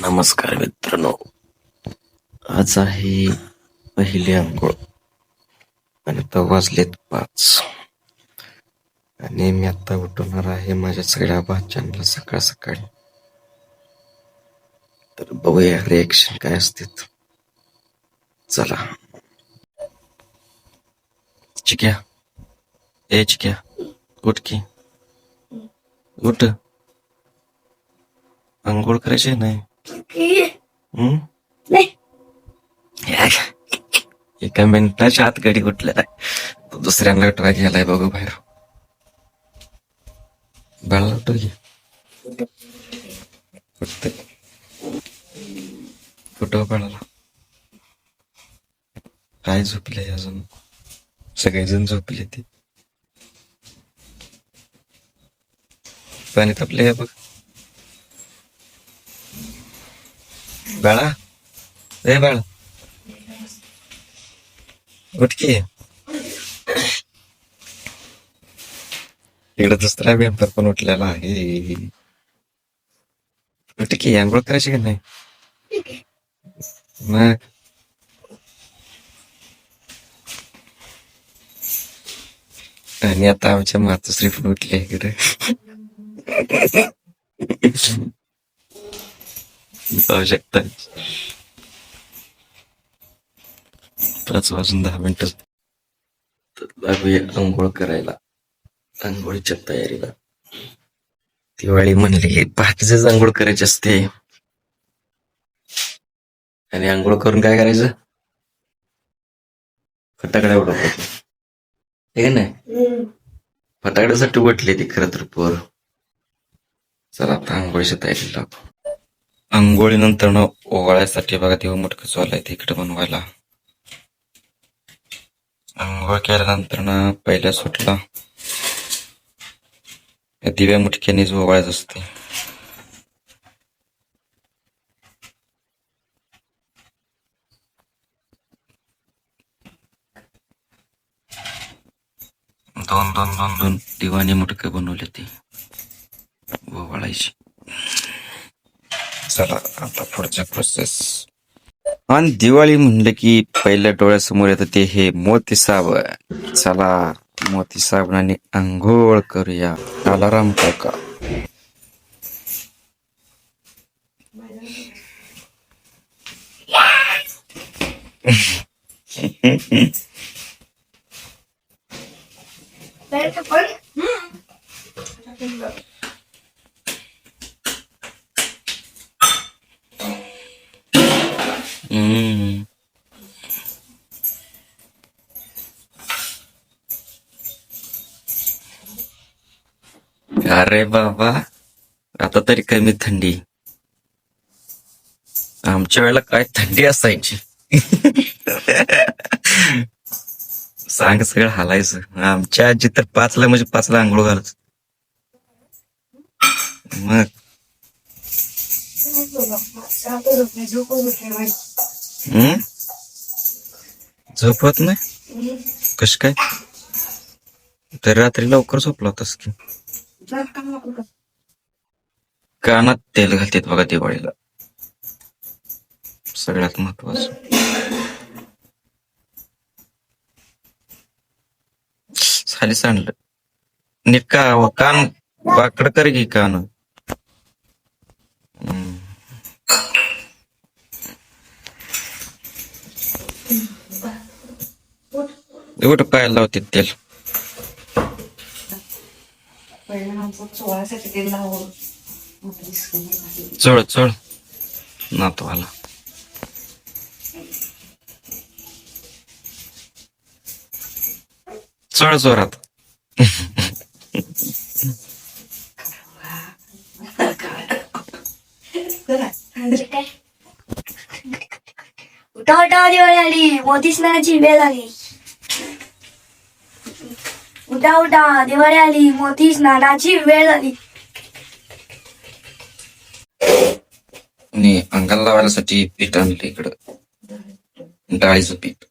नमस्कार मित्रांनो. आज आहे पहिली आंघोळ. आणि आता वाजलेत पाच. आणि मी आता उठवणार आहे माझ्या सगळ्या भाच्यांना सकाळ सकाळी. तर बघूया रिएक्शन काय असते चला. चिक्या. ए चिक्या. उठ की. उठ. आंघोळ करायची नाही? हम्म? एका मिनिटाच्या आत गडी कुठल्या तो दुसऱ्यांना ट्राय केलाय बघू बाहेर. बाळा उठव घे उठते बाळाला. काय झोपले अजून? सगळेजण झोपले ते. पाणी तापले बघ. बाळा ए बाळा उठकी इकडे दुसरा मेंबर पण उठलेला आहे उठकी आंघोळ करायची का नाही मग आणि आता आमच्या मातोश्री पण उठली इकडे पाहू शकता पाच वाजून दहा मिनिट. लागूया आंघोळ करायला. आंघोळीच्या तयारीला. दिवाळी म्हणली पहाटेच आंघोळ करायची असते. आणि आंघोळ करून काय करायचं? फटाकड्या उडवतो हे नाही. फटाकड्यासाठी उठले ती खरं तर पोर. चला आता आंघोळीच्या तयारीला लागू. आंघोळीनंतर न ओवाळ्यासाठी बघा देव मुटकं चालू आहे इकडे बनवायला. आंघोळ केल्यानंतर ना पहिल्या सुटला. दिव्या मुटक्यानेच ओवाळायचं असते दोन दोन दोन दोन दिवाने मुटकं बनवले ते. ओवाळायची. चला आता पुढच्या प्रोसेस आणि दिवाळी म्हणलं की पहिल्या डोळ्यासमोर येतं ते हे मोती साबण. चला मोती साबणाने आंघोळ करूया. अलाराम काका. हम्म. अरे बाबा आता तरी कमी थंडी. आमच्या वेळेला काय थंडी असायची? सांग सगळं हालायचं. आमच्या आजी तर पाचला म्हणजे पाचला आंघोळ घालायचं मग? झोपत नाही? कस काय? तर रात्री लवकर झोपला होतास की. कानात तेल घालतात बघा दिवाळीला. सगळ्यात महत्वाचं. खाली सांडलं. नीट का कान वाकड कर की कान. एवढं काय लावते तेल चढ चढ. नातवाला. चढ जोरात. उठा उठा दिवाळी आली. मोती स्नानाची वेळ आली. उठा उठा दिवाळी आली मोती स्नानाची वेळ आली. आणि अंगाला लावायसाठी पीठ आणलं इकडं. डाळीचं पीठ.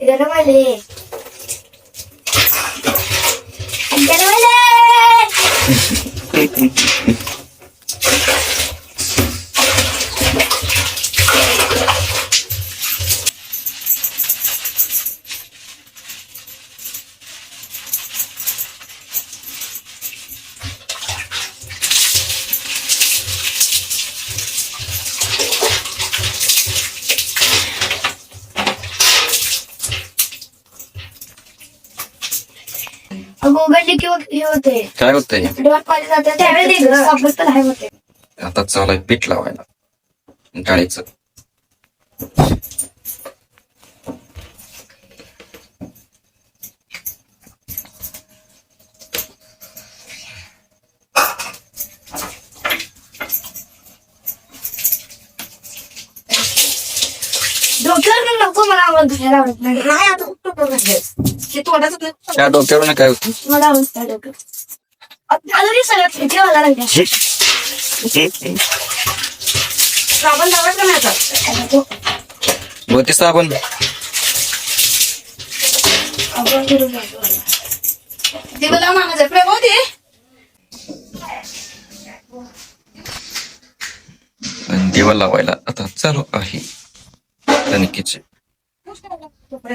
गरम आहे. गरम आले किंवा हे होते. काय होतंय डोळ्यात पाणी जाते. त्यावेळी ते सापडत नाही होते. आता चालू आहे पीठ लावायला. डाळीचं डोक्यावर नको मला आवडत घ्यायला आवडत नाही नाही आता कुठं बघायचं तोंडाचं त्या डोक्यावरून काय होतं मला आवडत डोकं अजूनही सगळ्यात फेटे व्हायला लागल्या साबण लावायचं नाही आता मोती साबण? आपण करून जायचं मला. ते मला मागायचं प्रेम होते आणि दिवा लावायला आता चालू आहे. कणकेचे कपडे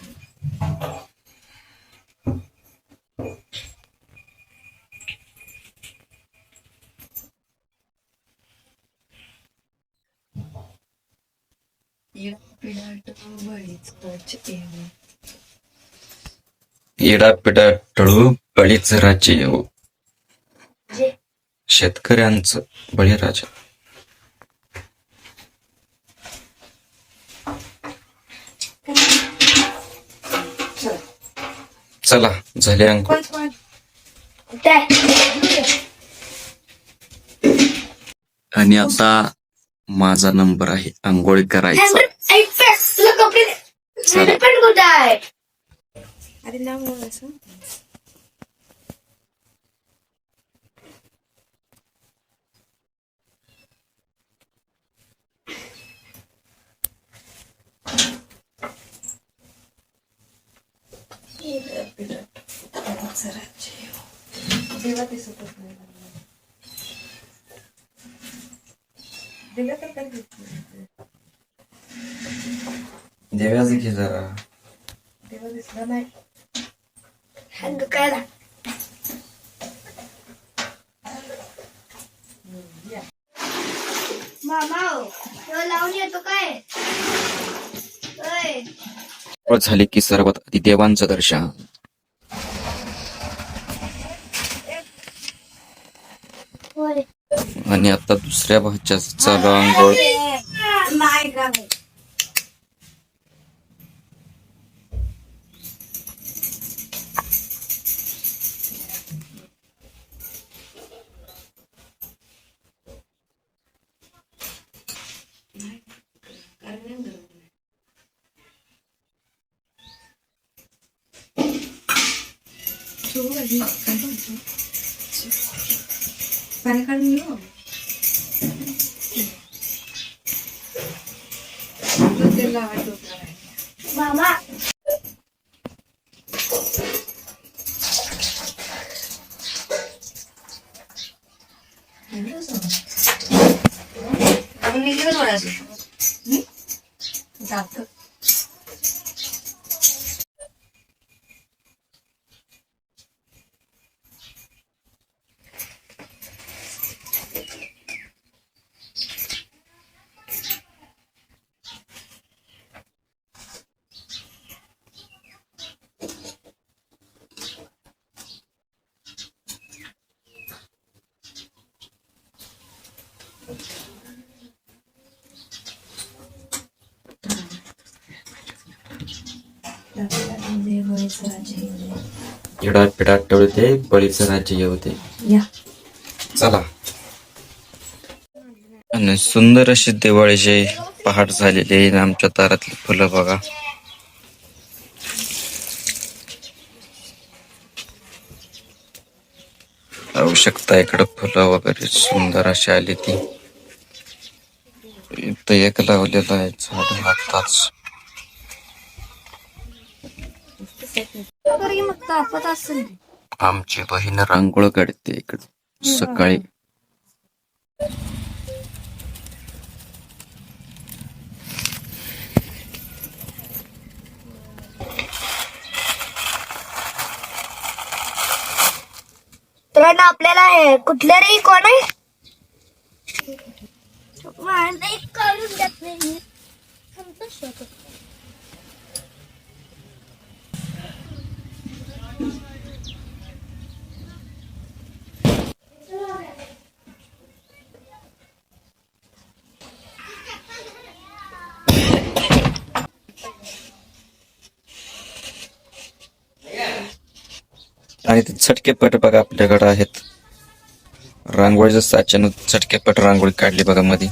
पिडा टळू बळीच राज्य येऊ शेतकऱ्यांचं बळीराजा. चला झाले अंक? आणि आता माझा नंबर आहे. आंघोळी करायचा. दे. चला. हँडपॅड कुठं आहे अरे लांब असं देवा दिसतच घे जरा देवा दिसला नाही हँड काय ला? मामा हो, ह्यो लावून येतो काय ओय, व झाली की सर्वात आधी देवांचं दर्शन होय. आणि आता दुसऱ्या भाच्याचं चालू आंघोळ पाणी काढून घेऊ तेल लावायचं होतं. मामा आपण निघेल थोड्याचं जातं देवाचं राजे इडा पिडा टळते बळीचं राज्य येऊ दे या. चला. आणि सुंदर अशी दिवाळीचे पहाट झालेली आमच्या दारातली फुलं बघा. पाहू शकता इकडं फुलं वगैरे सुंदर अशी आली ती. इथं एक लावलेलं आहे झाड आताच तरी मग तापत असेल आमची बहीण रांगोळ काढते इकडे. सकाळी. तर ना आपल्याला हे कुठल्या रे कोण आहे? नाही. आणि ते चटके पट बघा आपल्याकडे आहेत. रांगोळीच्या साच्यानं चटके पट रांगोळी काढली बघा मध्ये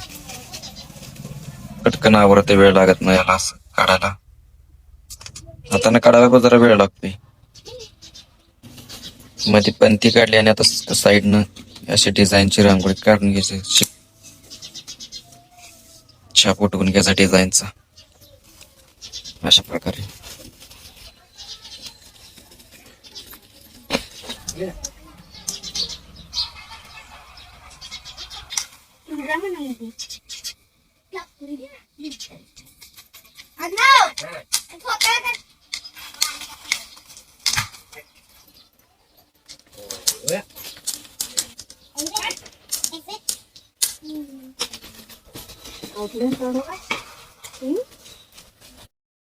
पटकन आवरते वेळ लागत नाही याला असं काढायला. हाताने काढायला पण जरा वेळ लागते. मध्ये पंती काढली आणि आता साईडनं अशी डिझाईनची रांगोळी काढून घ्यायची. छाप उठवून घ्यायचा डिझाईनचा. अशा प्रकारे. Yeah. Drama na yun. Ano? Ang pota na. Yeah. Is it? Is it? Hmm. Okay, so, okay.